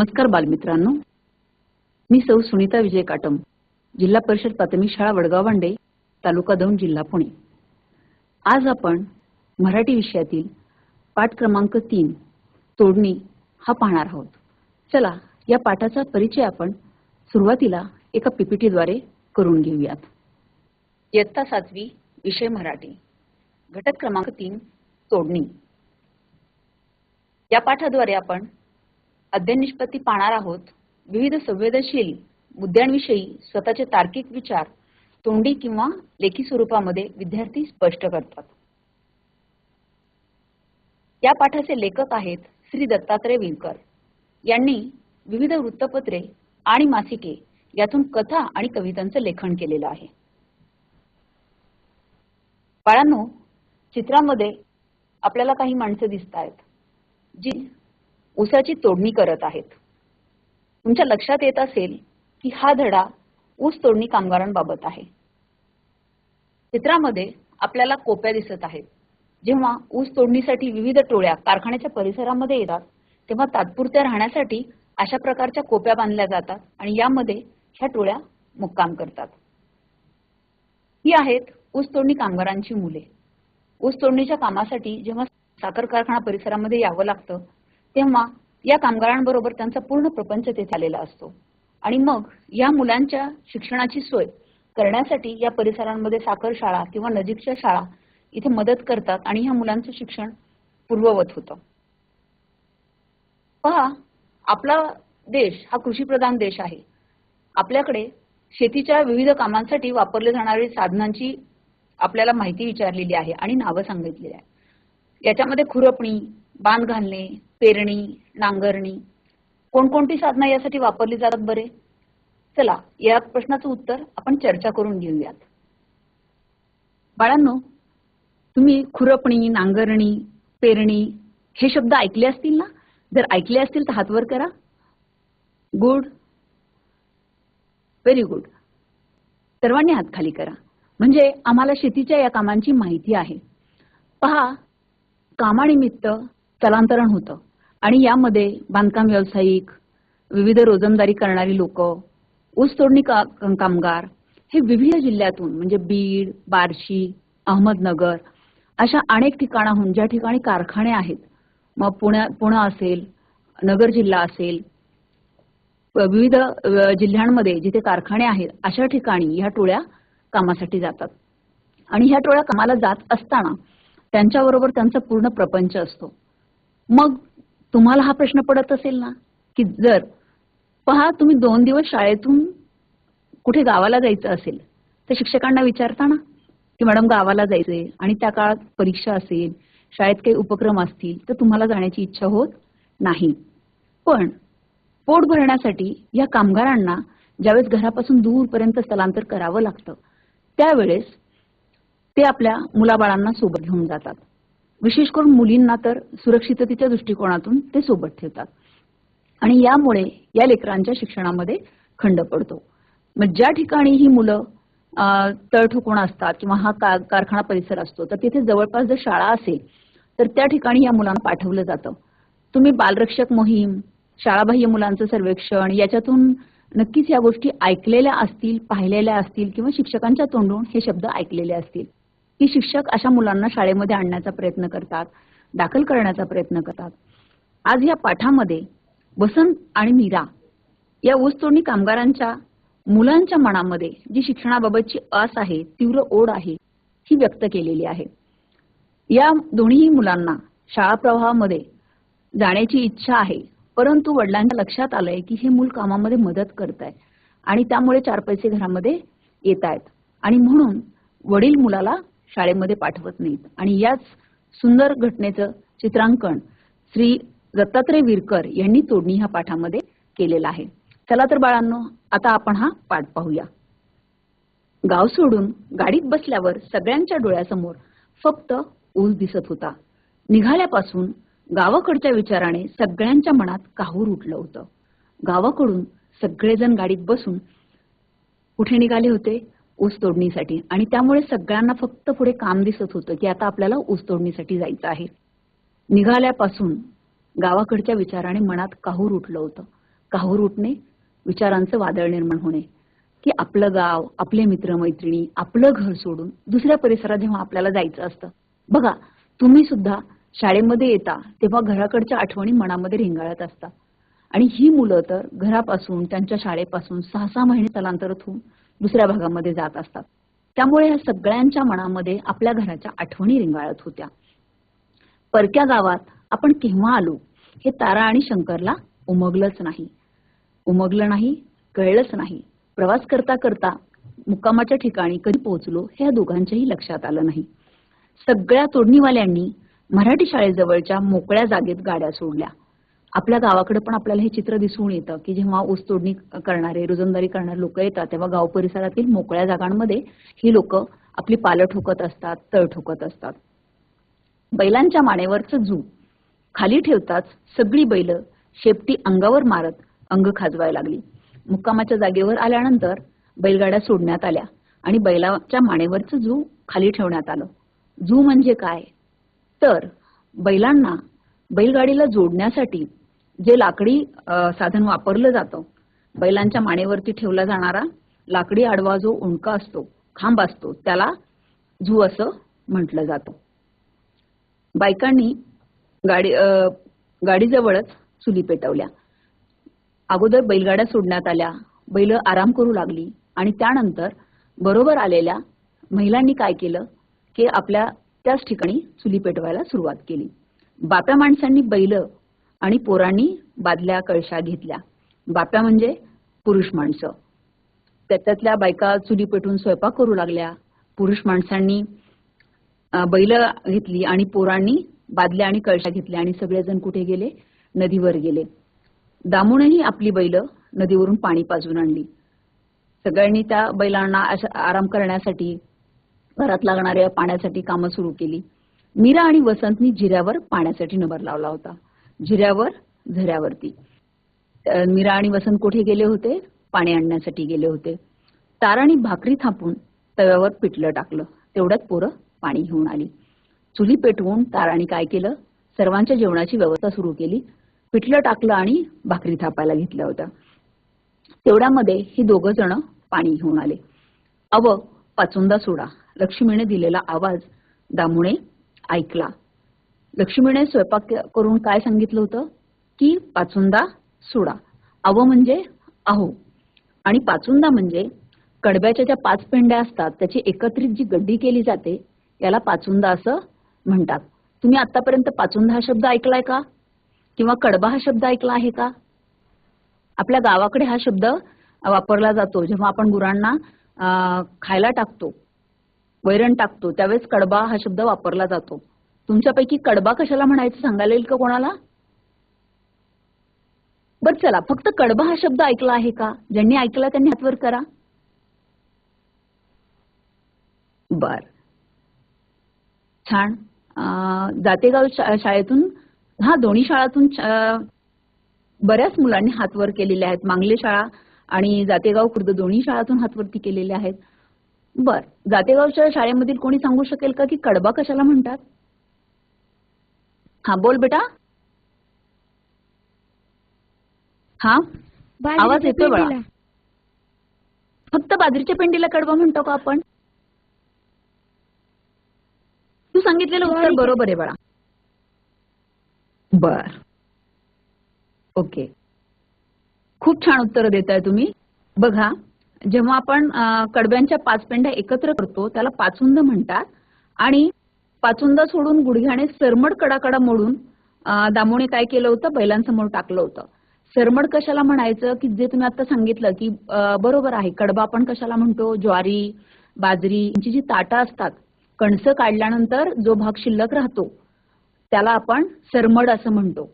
नमस्कार बालमित्रांनो. मी सौ सुनीता विजय काटम जिल्हा परिषद प्राथमिक शाळा वडगाव वांडे तालुका दौंड जिल्हा पुणे. आज आपण मराठी विषयातील पाठ क्रमांक तीन तोडणी हा पाहणार आहोत. चला या पाठाचा परिचय आपण सुरुवातीला एका पीपीटीद्वारे करून घेऊयात. इयत्ता सातवी विषय मराठी. घटक क्रमांक तीन तोडणी. या पाठाद्वारे आपण अध्ययन निष्पत्ती पाहणार आहोत. विविध संवेदनशील मुद्द्यांविषयी स्वतःचे तार्किक विचार तोंडी किंवा लेखी स्वरूपामध्ये विद्यार्थी स्पष्ट करतात. या पाठाचे लेखक आहेत श्री दत्तात्रय विणकर. यांनी विविध वृत्तपत्रे आणि मासिके यातून कथा आणि कवितांचं लेखन केलेलं आहे. बाळांनो चित्रामध्ये आपल्याला काही माणसं दिसत आहेत जी ऊसाची तोडणी करत आहेत. तुमच्या लक्षात येत असेल की हा धडा ऊस तोडणी कामगारांबाबत आहे. चित्रामध्ये आपल्याला कोप्या दिसत आहेत. जेव्हा ऊस तोडणीसाठी विविध टोळ्या कारखान्याच्या परिसरामध्ये येतात तेव्हा तात्पुरत्या राहण्यासाठी अशा प्रकारच्या कोप्या बांधल्या जातात आणि यामध्ये ह्या टोळ्या मुक्काम करतात. ही आहेत ऊस तोडणी कामगारांची मुले. ऊस तोडणीच्या कामासाठी जेव्हा साखर कारखाना परिसरामध्ये यावं लागतं तेव्हा या कामगारांबरोबर त्यांचा पूर्ण प्रपंच तेथे आलेला असतो. आणि मग या मुलांच्या शिक्षणाची सोय करण्यासाठी या परिसरांमध्ये साखर शाळा किंवा नजीकच्या शाळा इथे मदत करतात आणि ह्या मुलांचं शिक्षण पूर्ववत होतं. पहा आपला देश हा कृषीप्रधान देश आहे. आपल्याकडे शेतीच्या विविध कामांसाठी वापरले जाणारी साधनांची आपल्याला माहिती विचारलेली आहे आणि नावं सांगितलेली आहे. याच्यामध्ये खुरपणी बांध घालणे पेरणी नांगरणी कोणकोणती साधनं यासाठी वापरली जातात बरे? चला या प्रश्नाचं उत्तर आपण चर्चा करून घेऊयात. बाळांनो तुम्ही खुरपणी नांगरणी पेरणी हे शब्द ऐकले असतील ना? जर ऐकले असतील तर हातवर करा. गुड व्हेरी गुड सर्वांनी हात खाली करा. म्हणजे आम्हाला शेतीच्या या कामांची माहिती आहे. पहा कामानिमित्त स्थलांतरण होतं. आणि यामध्ये बांधकाम व्यावसायिक विविध रोजंदारी करणारी लोक ऊस तोडणी का कामगार हे विविध जिल्ह्यातून म्हणजे बीड बार्शी अहमदनगर अशा अनेक ठिकाणाहून ज्या ठिकाणी कारखाने आहेत मग पुण्या पुणे असेल नगर जिल्हा असेल विविध जिल्ह्यांमध्ये जिथे कारखाने आहेत अशा ठिकाणी ह्या टोळ्या कामासाठी जातात. आणि ह्या टोळ्या कामाला जात असताना त्यांच्याबरोबर त्यांचा पूर्ण प्रपंच असतो. मग तुम्हाला हा प्रश्न पडत असेल ना? की जर पहा तुम्ही दोन दिवस शाळेतून कुठे गावाला जायचं असेल तर शिक्षकांना विचारता ना की मॅडम गावाला जायचंय आणि त्या काळात परीक्षा असेल शाळेत काही उपक्रम असतील तर तुम्हाला जाण्याची इच्छा होत नाही. पण पोट भरण्यासाठी या कामगारांना ज्यावेळेस घरापासून दूरपर्यंत स्थलांतर करावं लागतं त्यावेळेस ते आपल्या मुलाबाळांना सोबत घेऊन जातात. विशेष करून मुलींना तर सुरक्षिततेच्या दृष्टिकोनातून ते सोबत ठेवतात. आणि यामुळे या लेकरांच्या शिक्षणामध्ये खंड पडतो. मग ज्या ठिकाणी ही मुलं तळ ठोकून असतात किंवा हा कारखाना परिसर असतो तर तिथे जवळपास जर शाळा असेल तर त्या ठिकाणी या मुलांना पाठवलं जातं. तुम्ही बालरक्षक मोहीम शाळाबाह्य मुलांचं सर्वेक्षण याच्यातून नक्कीच या गोष्टी ऐकलेल्या असतील पाहिलेल्या असतील किंवा शिक्षकांच्या तोंडून हे शब्द ऐकलेले असतील. की शिक्षक अशा मुलांना शाळेमध्ये आणण्याचा प्रयत्न करतात दाखल करण्याचा प्रयत्न करतात. आज या पाठामध्ये वसंत आणि मीरा या ऊसतोडणी कामगारांच्या मुलांच्या मनामध्ये जी शिक्षणाबाबतची आस आहे तीव्र ओढ आहे ही व्यक्त केलेली आहे. या दोन्ही मुलांना शाळा प्रवाहामध्ये जाण्याची इच्छा आहे परंतु वडिलांच्या लक्षात आलंय की हे मूल कामामध्ये मदत करत आहे आणि त्यामुळे चार पैसे घरामध्ये येत आहेत आणि म्हणून वडील मुलाला शाळेमध्ये पाठवत नाहीत. आणि याच सुंदर घटनेचं चित्रांकन श्री दत्तात्रय विरकर यांनी तोडणी ह्या पाठामध्ये केलेलं आहे. चला तर बाळांनो आता आपण हा पाठ पाहूया. गाव सोडून गाडीत बसल्यावर सगळ्यांच्या डोळ्यासमोर फक्त ऊस दिसत होता. निघाल्यापासून गावाकडच्या विचाराने सगळ्यांच्या मनात काहूर उठलं होतं. गावाकडून सगळेजण गाडीत बसून कुठे निघाले होते? ऊस तोडणीसाठी. आणि त्यामुळे सगळ्यांना फक्त पुढे काम दिसत होतं की आता आपल्याला ऊस तोडणीसाठी जायचं आहे. निघाल्यापासून गावाकडच्या विचाराने मनात काहूर उठलं होतं. काहूर उठणे विचारांचं वादळ निर्माण होणे. की आपलं गाव आपले मित्रमैत्रिणी आपलं घर सोडून दुसऱ्या परिसरात जेव्हा आपल्याला जायचं असतं. बघा तुम्ही सुद्धा शाळेमध्ये येता तेव्हा घराकडच्या आठवणी मनामध्ये रेंगाळत असता आणि ही मुलं तर घरापासून त्यांच्या शाळेपासून सहा सहा महिने स्थलांतरत होऊन दुसऱ्या भागामध्ये जात असतात. त्यामुळे या सगळ्यांच्या मनामध्ये आपल्या घराच्या आठवणी रिंगाळत होत्या. परक्या गावात आपण केव्हा आलो हे तारा आणि शंकरला उमगलंच नाही. उमगलं नाही कळलंच नाही. प्रवास करता करता मुक्कामाच्या ठिकाणी कधी पोहोचलो हे या दोघांच्याही लक्षात आलं नाही. सगळ्या तोडणीवाल्यांनी मराठी शाळेजवळच्या मोकळ्या जागेत गाड्या सोडल्या. आपल्या गावाकडे पण आपल्याला हे चित्र दिसून येतं की जेव्हा ऊस तोडणी करणारे रोजंदारी करणारे लोक येतात तेव्हा गाव परिसरातील मोकळ्या जागांमध्ये ही लोक आपली पालं ठोकत असतात तळ ठोकत असतात. बैलांच्या मानेवरचं जू. खाली ठेवताच सगळी बैल शेपटी अंगावर मारत अंग खाजवायला लागली. मुक्कामाच्या जागेवर आल्यानंतर बैलगाड्या सोडण्यात आल्या आणि बैलाच्या मानेवरचं जू खाली ठेवण्यात आलं. जू म्हणजे काय? तर बैलांना बैलगाडीला जोडण्यासाठी जे लाकडी साधन वापरलं जातं बैलांच्या मानेवरती ठेवला जाणारा लाकडी आडवा जो उंडका असतो खांब असतो त्याला झू असं म्हटलं जातं. बायकांनी गाडी गाडीजवळच चुली पेटवल्या. अगोदर बैलगाड्या सोडण्यात आल्या बैल आराम करू लागली आणि त्यानंतर बरोबर आलेल्या महिलांनी काय केलं की आपल्या त्याच ठिकाणी चुली पेटवायला सुरुवात केली. बाप्या माणसांनी बैल आणि पोरांनी बादल्या कळशा घेतल्या. बाप्या म्हणजे पुरुष माणसं. त्याच्यातल्या बायका चुली पेटून स्वयंपाक करू लागल्या. पुरुष माणसांनी बैल घेतली आणि पोरांनी बादल्या आणि कळशा घेतल्या आणि सगळेजण कुठे गेले? नदीवर गेले. दामूनही आपली बैल नदीवरून पाणी पाजून आणली. सगळ्यांनी त्या बैलांना आराम करण्यासाठी घरात लागणाऱ्या पाण्यासाठी कामं सुरू केली. मीरा आणि वसंतनी जिऱ्यावर पाण्यासाठी नंबर लावला होता. झिऱ्यावर झऱ्यावरती. मीरा आणि वसंत कुठे गेले होते? पाणी आणण्यासाठी गेले होते. ताराणी भाकरी थापून तव्यावर पिठलं टाकलं. तेवढ्यात पोरं पाणी घेऊन आली. चुली पेटवून ताराणी काय केलं? सर्वांच्या जेवणाची व्यवस्था सुरू केली. पिठलं टाकलं आणि भाकरी थापायला घेतल्या होत्या. तेवढ्यामध्ये ही दोघं जण पाणी घेऊन आले. अव पाचुंदा सोडा. लक्ष्मीने दिलेला आवाज दामुणे ऐकला. लक्ष्मीने स्वयंपाक करून काय सांगितलं होतं? की पाचुंदा सोडा. अव म्हणजे अहो. आणि पाचुंदा म्हणजे कडब्याच्या ज्या पाच पेंड्या असतात त्याची एकत्रित जी गड्डी केली जाते याला पाचुंदा असं म्हणतात. तुम्ही आतापर्यंत पाचुंदा हा शब्द ऐकलाय का? किंवा कडबा हा शब्द ऐकला आहे का? आपल्या गावाकडे हा शब्द वापरला जातो. जेव्हा आपण गुरांना खायला टाकतो वैरण टाकतो त्यावेळेस कडबा हा शब्द वापरला जातो. तुमच्यापैकी कडबा कशाला म्हणायचं? सांगायला येईल का कोणाला? बर चला फक्त कडबा हा शब्द ऐकला आहे का? ज्यांनी ऐकला त्यांनी हातवर करा. बर. छान. जातेगाव शाळेतून हा दोन्ही शाळातून बऱ्याच मुलांनी हातवर केलेले आहेत. मांगले शाळा आणि जातेगाव खुर्द दोन्ही शाळातून हातवरती केलेले आहेत. बर. जातेगावच्या शाळेमधील कोणी सांगू शकेल का की कडबा कशाला म्हणतात? हा बोल बेटा. हा आवाज येतोय बाळा. फक्त बाजरीच्या पेंडीला कडबा म्हणतो का आपण? तू सांगितलेलं उत्तर. बरोबर आहे बाळा. बर. ओके. खूप छान उत्तर देताय तुम्ही. बघा जेव्हा आपण अं, कडब्यांच्या पाच पेंड्या एकत्र करतो त्याला पाचुंद म्हणतात. आणि पाचुंदा सोडून गुडघ्याने सरमड कडाकडा मोडून दामोने काय केलं होतं? बैलांसमोर टाकलं होतं. सरमड कशाला म्हणायचं? की जे तुम्ही आता सांगितलं की बरोबर आहे. कडबा आपण कशाला म्हणतो? ज्वारी बाजरी यांची जी ताटा असतात कणसं काढल्यानंतर जो भाग शिल्लक राहतो त्याला आपण सरमड असं म्हणतो.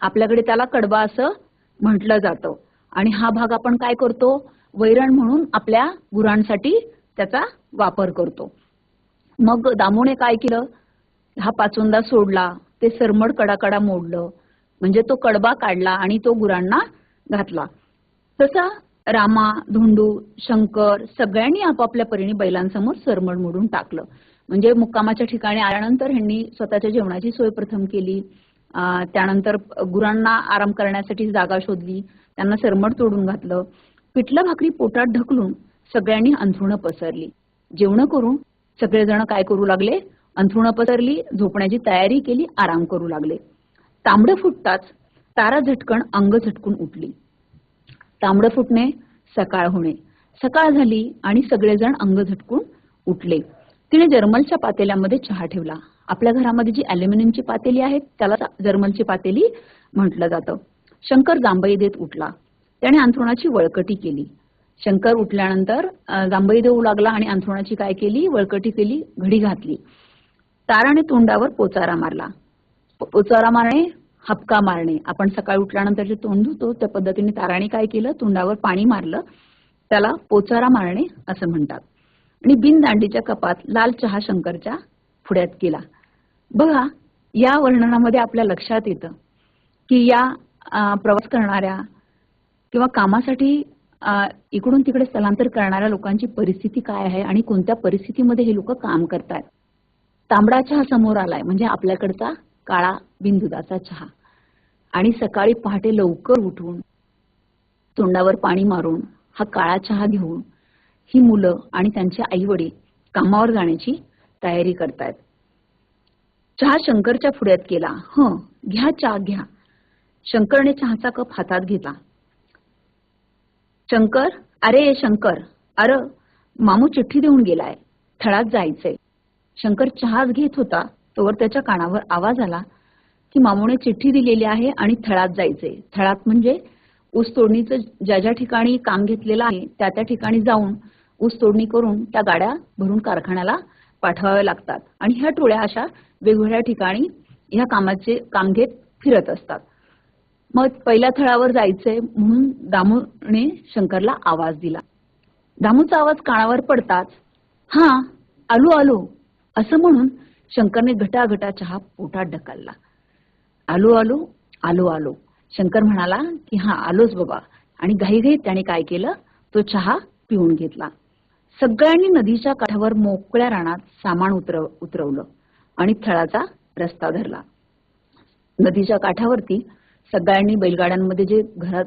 आपल्याकडे त्याला कडबा असं म्हटलं जातं. आणि हा भाग आपण काय करतो? वैरण म्हणून आपल्या गुरांसाठी त्याचा वापर करतो. मग दामोने काय केलं? हा पाचोंदा सोडला ते सरमड कडाकडा मोडलं. म्हणजे तो कडबा काढला आणि तो गुरांना घातला. तसा रामा धोंडू शंकर सगळ्यांनी आपापल्या परीने बैलांसमोर सरमड मोडून टाकलं. म्हणजे मुक्कामाच्या ठिकाणी आल्यानंतर ह्यांनी स्वतःच्या जेवणाची सोय प्रथम केली. त्यानंतर गुरांना आराम करण्यासाठी जागा शोधली. त्यांना सरमड तोडून घातलं. पिठलं भाकरी पोटात ढकलून सगळ्यांनी अंथरुणं पसरली. जेवण करून सगळेजण काय करू लागले? अंथरुणं पसरली झोपण्याची तयारी केली आराम करू लागले. तांबडं फुटताच तारा झटकन अंग झटकून उठली. तांबडं फुटणे सकाळ होणे. सकाळ झाली आणि सगळेजण अंग झटकून उठले. तिने जर्मलच्या पातेल्यामध्ये चहा ठेवला. आपल्या घरामध्ये जी अल्युमिनियमची पातेली आहे त्याला जर्मलची पातेली म्हटलं जातं. शंकर जांभई देत उठला. त्याने अंथरुणाची वळकटी केली. शंकर उठल्यानंतर जांभई देऊ लागला आणि अंथरुणाची काय केली? वळकटी केली घडी घातली. ताराने तोंडावर पोचारा मारला. पोचारा मारणे हपका मारणे. आपण सकाळी उठल्यानंतर जे तोंड धुतो त्या पद्धतीने ताराने काय केलं? तोंडावर पाणी मारलं. त्याला पोचारा मारणे असं म्हणतात. आणि बिनदांडीच्या कपात लाल चहा शंकरच्या फुड्यात केला. बघा या वर्णनामध्ये आपल्या लक्षात येतं की या प्रवास करणाऱ्या किंवा कामासाठी इकडून तिकडे स्थलांतर करणाऱ्या लोकांची परिस्थिती काय आहे आणि कोणत्या परिस्थितीमध्ये हे लोक काम करतात तांबडा चहा समोर आलाय म्हणजे आपल्याकडचा काळा बिंदुदाचा चहा. आणि सकाळी पहाटे लवकर उठून तोंडावर पाणी मारून हा काळा चहा घेऊन ही मुलं आणि त्यांचे आई वडील कामावर जाण्याची तयारी करतायत. चहा शंकरच्या पुढ्यात केला ह घ्या चहा घ्या. शंकरने चहाचा कप हातात घेतला. शंकर? अरे शंकर. अरे मामू चिठ्ठी देऊन गेलाय. थळात जायचंय शंकर चहाच घेत होता. तोवर त्याच्या कानावर आवाज आला की मामूने चिठ्ठी दिलेली आहे आणि थळात जायचंय थळात म्हणजे ऊस तोडणीचं ज्या ज्या ठिकाणी काम घेतलेलं आहे त्या त्या ठिकाणी जाऊन ऊस तोडणी करून त्या गाड्या भरून कारखान्याला पाठवाव्या लागतात. आणि ह्या टोळ्या अशा वेगवेगळ्या ठिकाणी ह्या कामाचे काम घेत फिरत असतात. मग पहिल्या थळावर जायचंय म्हणून दामूने शंकरला आवाज दिला. दामूचा आवाज कानावर पडताच हा आलो आलो असं म्हणून शंकरने घटाघटा चहा पोटात ढकलला. आलो आलो आलो आलो. शंकर म्हणाला की हा आलोच बाबा. आणि घाईघाईत त्याने काय केलं? तो चहा पिऊन घेतला. सगळ्यांनी नदीच्या काठावर मोकळ्या रानात सामान उतरव उतरवलं आणि थळाचा रस्ता धरला. नदीच्या काठावरती सगळ्यांनी बैलगाड्यांमध्ये जे घरात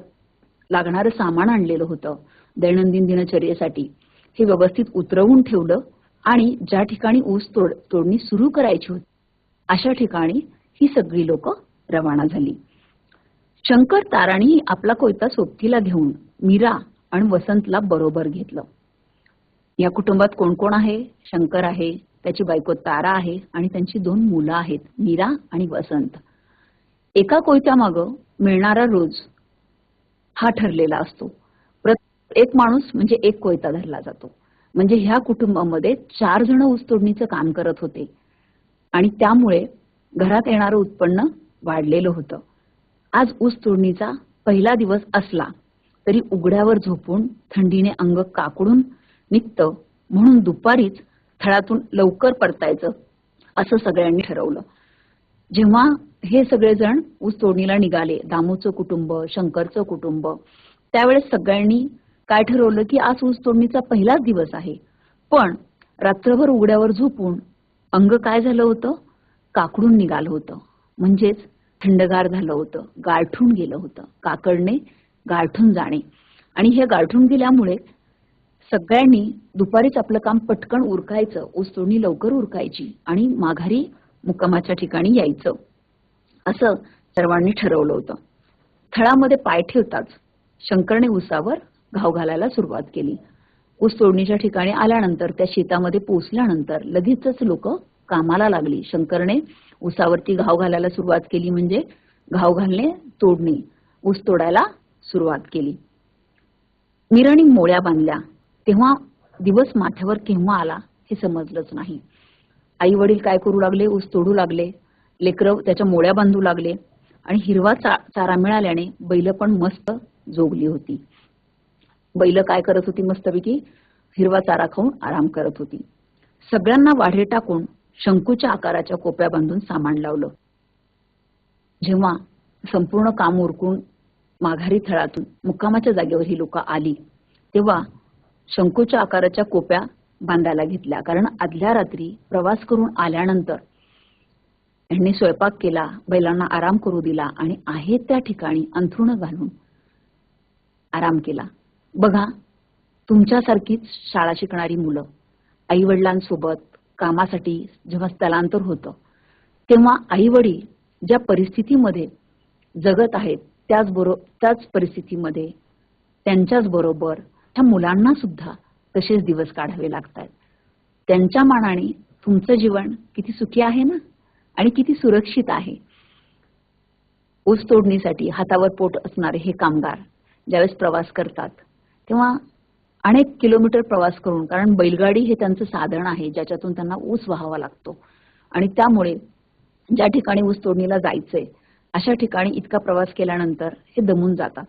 लागणारं सामान आणलेलं होतं दैनंदिन दिनचर्येसाठी हे व्यवस्थित उतरवून ठेवलं आणि ज्या ठिकाणी ऊस तोड तोडणी सुरू करायची होती अशा ठिकाणी ही सगळी लोक रवाना झाली. शंकर ताराणी आपला कोयता सोबतीला घेऊन मीरा आणि वसंतला बरोबर घेतलं. या कुटुंबात कोण कोण आहे? शंकर आहे त्याची बायको तारा आहे आणि त्यांची दोन मुलं आहेत मीरा आणि वसंत. एका कोयत्या मागं मिळणारा रोज हा ठरलेला असतो. एक माणूस म्हणजे एक कोयता धरला जातो. म्हणजे ह्या कुटुंबामध्ये चार जण ऊसतोडणीचं काम करत होते. आणि त्यामुळे घरात येणारं उत्पन्न वाढलेलं होतं. आज ऊस तोडणीचा पहिला दिवस असला तरी उघड्यावर झोपून थंडीने अंग काकडून निघतं म्हणून दुपारीच थळातून लवकर परतायचं असं सगळ्यांनी ठरवलं. जेव्हा हे सगळेजण ऊस तोडणीला निघाले. दामूचं कुटुंब शंकरचं कुटुंब. त्यावेळेस सगळ्यांनी काय ठरवलं की आज ऊस तोडणीचा पहिलाच दिवस आहे. पण रात्रभर उघड्यावर झोपून अंग काय झालं होतं? काकडून निघालं होतं. म्हणजेच थंडगार झालं होतं. गारठून गेलं होतं. काकडणे गारठून जाणे. आणि हे गारठून गेल्यामुळे सगळ्यांनी दुपारीच आपलं काम पटकन उरकायचं. ऊस तोडणी लवकर उरकायची आणि माघारी मुक्कामाच्या ठिकाणी यायचं. असं सर्वांनी ठरवलं होतं. थळामध्ये पाय ठेवताच शंकरने ऊसावर घाव घालायला सुरुवात केली. ऊस तोडणीच्या ठिकाणी आल्यानंतर त्या शेतामध्ये पोचल्यानंतर लगेचच लोक कामाला लागली. शंकरने ऊसावरती घाव घालायला सुरुवात केली म्हणजे घाव घालणे तोडणे ऊस तोडायला सुरुवात केली. मिरणी मोळ्या बांधल्या. तेव्हा दिवस माथ्यावर केव्हा आला हे समजलंच नाही. आई वडील काय करू लागले? ऊस तोडू लागले. लेकरं त्याच्या मोळ्या बांधू लागले आणि हिरवा चा- चारा मिळाल्याने बैल पण मस्त जोगली होती. बैल काय करत होती मस्तपैकी? हिरवा चारा खाऊन आराम करत होती. सगळ्यांना वाढे टाकून शंकूच्या आकाराच्या कोप्या बांधून सामान लावलं. जेव्हा संपूर्ण काम उरकून माघारी थळातून मुक्कामाच्या जागेवर ही लोक आली तेव्हा शंकूच्या आकाराच्या कोप्या बांधायला घेतल्या. कारण आदल्या रात्री प्रवास करून आल्यानंतर यांनी स्वयंपाक केला बैलांना आराम करू दिला आणि आहे त्या ठिकाणी अंथरुण घालून आराम केला. बघा तुमच्यासारखीच शाळा शिकणारी मुलं आई वडिलांसोबत कामासाठी जेव्हा स्थलांतर होतं तेव्हा आई वडील ज्या परिस्थितीमध्ये जगत आहेत त्याच त्याच परिस्थितीमध्ये त्यांच्याच बरोबर त्या मुलांना सुद्धा तसेच दिवस काढावे लागतात. त्यांच्या मानाने तुमचं जीवन किती सुखी आहे ना? आणि किती सुरक्षित आहे. ऊस तोडणीसाठी हातावर पोट असणारे हे कामगार ज्यावेळेस प्रवास करतात तेव्हा अनेक किलोमीटर प्रवास करून कारण बैलगाडी हे त्यांचं साधन आहे ज्याच्यातून त्यांना ऊस व्हावा लागतो. आणि त्यामुळे ज्या ठिकाणी ऊस तोडणीला जायचंय अशा ठिकाणी इतका प्रवास केल्यानंतर हे दमून जातात.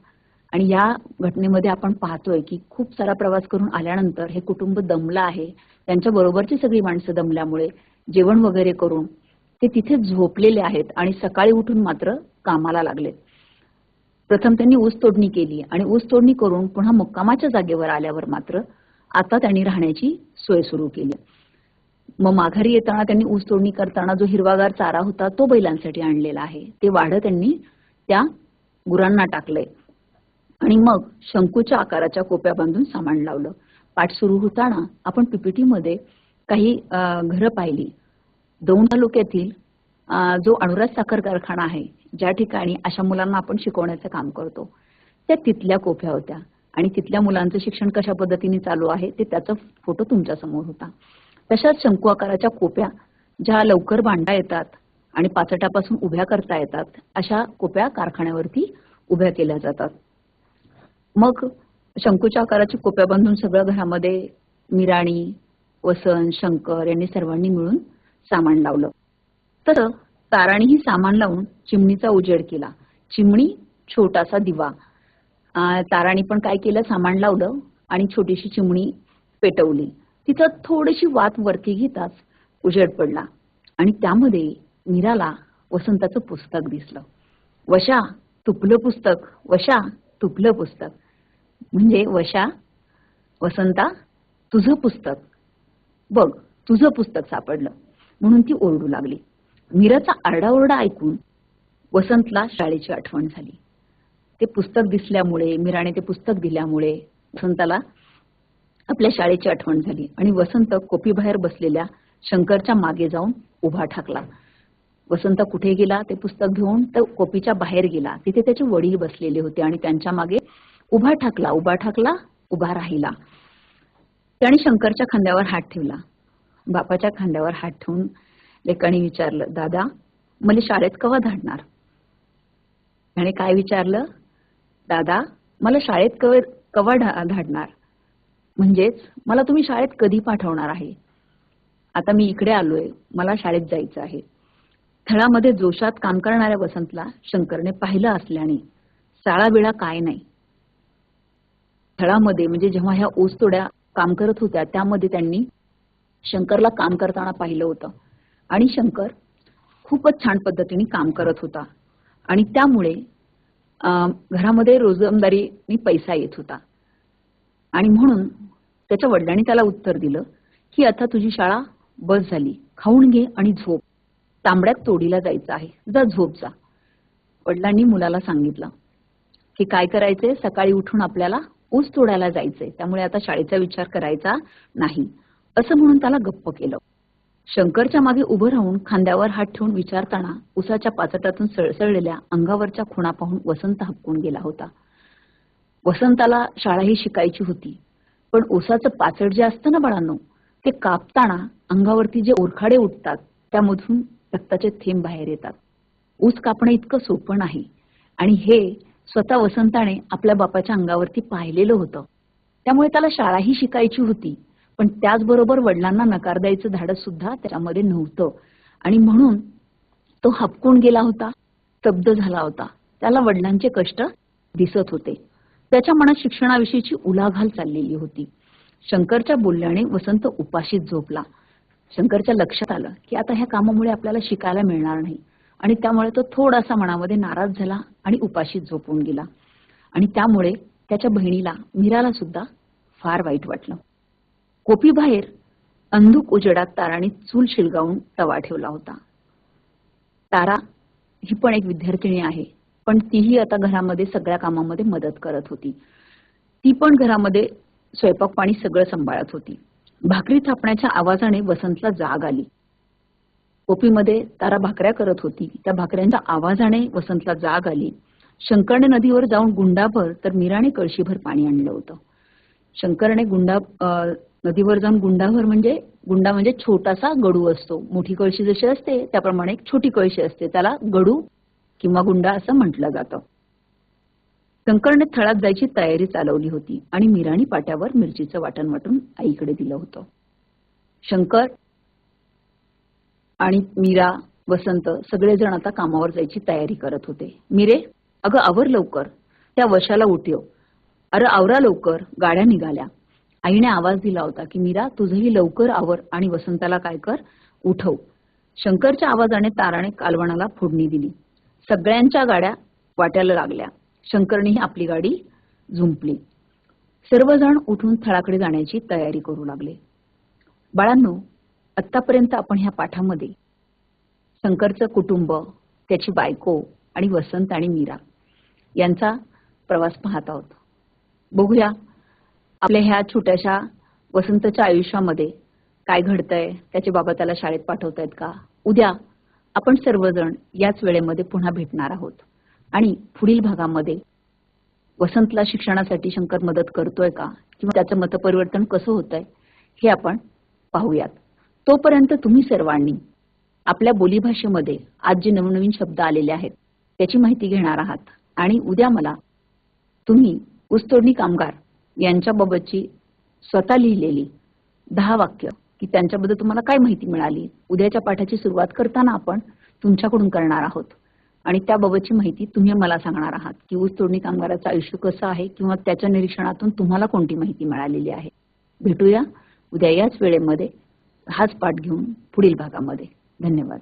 आणि या घटनेमध्ये आपण पाहतोय की खूप सारा प्रवास करून आल्यानंतर हे कुटुंब दमलं आहे. त्यांच्या बरोबरची सगळी माणसं दमल्यामुळे जेवण वगैरे करून ते तिथे झोपलेले आहेत आणि सकाळी उठून मात्र कामाला लागलेत प्रथम त्यांनी ऊस तोडणी केली आणि ऊस तोडणी करून पुन्हा मुक्कामाच्या जागेवर आल्यावर मात्र आता त्यांनी राहण्याची सोय सुरू केली. मग माघारी येताना त्यांनी ऊस तोडणी करताना जो हिरवागार चारा होता तो बैलांसाठी आणलेला आहे. ते वाढ त्यांनी त्या गुरांना टाकलंय आणि मग शंकूच्या आकाराच्या कोप्या बांधून सामान लावलं. पाठ सुरू होताना आपण पीपीटी मध्ये काही घरं पाहिली. दौंड तालुक्यातील जो अनुराज साखर कारखाना आहे ज्या ठिकाणी अशा मुलांना आपण शिकवण्याचं काम करतो त्या तिथल्या कोप्या होत्या. आणि तिथल्या मुलांचं शिक्षण कशा पद्धतीने चालू आहे ते त्याचा फोटो तुमच्यासमोर होता. तशाच शंकू आकाराच्या कोप्या ज्या लवकर बांधता येतात आणि पाचटापासून उभ्या करता येतात अशा कोप्या कारखान्यावरती उभ्या केल्या जातात. मग शंकूच्या आकाराची कोप्या बांधून सगळं घरामध्ये मिराणी वसंत शंकर यांनी सर्वांनी मिळून सामान लावलं. तर ताराणीही सामान लावून चिमणीचा उजेड केला. चिमणी छोटासा दिवा. ताराणी पण काय केलं? सामान लावलं आणि छोटीशी चिमणी पेटवली. तिथं थोडीशी वात वरती घेताच उजेड पडला. आणि त्यामध्ये मीराला वसंताचं पुस्तक दिसलं. वशा तुपलं पुस्तक. वशा तुपलं पुस्तक. म्हणजे वशा वसंता तुझं पुस्तक. बघ तुझं पुस्तक सापडलं. म्हणून ती ओरडू लागली. मीराचा आरडाओरडा ऐकून वसंतला शाळेची आठवण झाली. ते पुस्तक दिसल्यामुळे मीराने ते पुस्तक दिल्यामुळे वसंताला आपल्या शाळेची आठवण झाली आणि वसंत कोपीबाहेर बसलेल्या शंकरच्या मागे जाऊन उभा ठाकला. वसंत कुठे गेला ते पुस्तक घेऊन? तर कोपीच्या बाहेर गेला. तिथे त्याचे वडील बसलेले होते आणि त्यांच्या मागे उभा ठाकला उभा ठाकला उभा राहिला. त्याने शंकरच्या खांद्यावर हात ठेवला. बापाच्या खांद्यावर हात ठेवून लेकाने विचारलं दादा मला शाळेत कवा धाडणार? त्याने काय विचारलं दादा मला शाळेत कव कवा धाडणार? म्हणजेच मला तुम्ही शाळेत कधी पाठवणार आहे? आता मी इकडे आलोय मला शाळेत जायचं आहे. थळामध्ये जोशात काम करणाऱ्या वसंतला शंकरने पाहिलं असल्याने साळा बिळा काय नाही. थळामध्ये म्हणजे जेव्हा ह्या ओसतोड्या काम करत होत्या त्यामध्ये त्यांनी शंकरला काम करताना पाहिलं होतं. आणि शंकर खूपच छान पद्धतीने काम करत होता. आणि त्यामुळे घरामध्ये रोजमदारीने पैसा येत होता. आणि म्हणून त्याच्या वडिलांनी त्याला उत्तर दिलं की आता तुझी शाळा बस झाली. खाऊन घे आणि झोप. तांबड्यात तोडीला जायचं आहे. जा झोप जा. वडिलांनी मुलाला सांगितलं की काय करायचंय? सकाळी उठून आपल्याला ऊस तोडायला जायचंय. त्यामुळे आता शाळेचा विचार करायचा नाही. असं म्हणून त्याला गप्प केलं. शंकरच्या मागे उभं राहून खांद्यावर हात ठेवून विचारताना उसाच्या पाचटातून सळसळलेल्या अंगावरच्या खुणा पाहून वसंत हपकून गेला होता. वसंताला शाळा ही शिकायची होती पण उसाचं पाचट जे असतं ना बाळांनो ते कापताना अंगावरती जे ओरखाडे उठतात त्यामधून रक्ताचे थेंब बाहेर येतात. ऊस कापणं इतकं सोपं नाही आणि हे स्वतः वसंताने आपल्या बापाच्या अंगावरती पाहिलेलं होतं. त्यामुळे त्याला शाळाही शिकायची होती पण त्याचबरोबर वडिलांना नकार द्यायचं धाडस सुद्धा त्याच्यामध्ये नव्हतं. आणि म्हणून तो हपकून गेला होता स्तब्ध झाला होता. त्याला वडिलांचे कष्ट दिसत होते. त्याच्या मनात शिक्षणाविषयीची उलाघाल चाललेली होती. शंकरच्या बोलल्याने वसंत उपाशीत झोपला. शंकरच्या लक्षात आलं की आता ह्या कामामुळे आपल्याला शिकायला मिळणार नाही. आणि त्यामुळे तो थोडासा मनामध्ये नाराज झाला आणि उपाशीत झोपून गेला. आणि त्यामुळे त्याच्या बहिणीला मीराला सुद्धा फार वाईट वाटलं. कोपीबाहेर अंधुक उजेडात ताराने चूल शिलगावून तवा ठेवला होता. तारा ही पण एक विद्यार्थिनी आहे पण तीही आता घरामध्ये सगळ्या कामामध्ये मदत करत होती. ती पण घरामध्ये स्वयंपाक पाणी सगळं सांभाळत होती. भाकरी थापण्याच्या आवाजाने वसंतला जाग आली. कोपीमध्ये तारा भाकऱ्या करत होती. त्या भाकऱ्यांच्या आवाजाने वसंतला जाग आली. शंकरने नदीवर जाऊन गुंडाभर तर मीराने कळशीभर पाणी आणलं होतं. शंकरने गुंडा अं, नदीवर जाऊन गुंडावर म्हणजे गुंडा म्हणजे छोटासा गडू असतो. मोठी कळशी जशी असते त्याप्रमाणे एक छोटी कळशी असते. त्याला गडू किंवा गुंडा असं म्हटलं जातं. शंकरने थळात जायची तयारी चालवली होती आणि मिराणी पाट्यावर मिरचीचं वाटण वाटून आईकडे दिलं होतं. शंकर आणि मीरा वसंत सगळेजण आता कामावर जायची तयारी करत होते. मीरे अगं आवर लवकर. त्या वशाला उठव अरे आवरा लवकर. गाड्या निघाल्या. आईने आवाज दिला होता की मीरा तुझंही लवकर आवर आणि वसंताला काय कर? उठव. शंकरच्या आवाजाने ताराने कालवणाला फोडणी दिली. सगळ्यांच्या गाड्या वाट्याला लागल्या. शंकरनेही आपली गाडी झुंपली. सर्वजण उठून थळाकडे जाण्याची तयारी करू लागले. बाळांनो आतापर्यंत आपण ह्या पाठामध्ये शंकरचं कुटुंब त्याची बायको आणि वसंत आणि मीरा यांचा प्रवास पाहत आहोत. बघूया आपल्या ह्या छोट्याशा वसंतच्या आयुष्यामध्ये काय घडतंय त्याचे बाबा त्याला शाळेत पाठवतायत का? उद्या आपण सर्वजण याच वेळेमध्ये पुन्हा भेटणार आहोत. आणि पुढील भागामध्ये वसंतला शिक्षणासाठी शंकर मदत करतोय का? किंवा त्याचं मतपरिवर्तन कसं होतंय? हे आपण पाहूयात. तोपर्यंत तुम्ही सर्वांनी आपल्या बोलीभाषेमध्ये आज जे नवनवीन शब्द आलेले आहेत त्याची माहिती घेणार आहात. आणि उद्या मला तुम्ही ऊसतोडणी कामगार यांच्याबाबतची स्वतः लिहिलेली दहा वाक्य की त्यांच्याबद्दल तुम्हाला काय माहिती मिळाली? उद्याच्या पाठाची सुरुवात करताना आपण तुमच्याकडून करणार आहोत. आणि त्याबाबतची माहिती तुम्ही मला सांगणार आहात की ऊस तोडणी कामगाराचं आयुष्य कसं आहे किंवा त्याच्या निरीक्षणातून तुम्हाला कोणती माहिती मिळालेली आहे? भेटूया उद्या याच वेळेमध्ये हाच पाठ घेऊन पुढील भागामध्ये. धन्यवाद.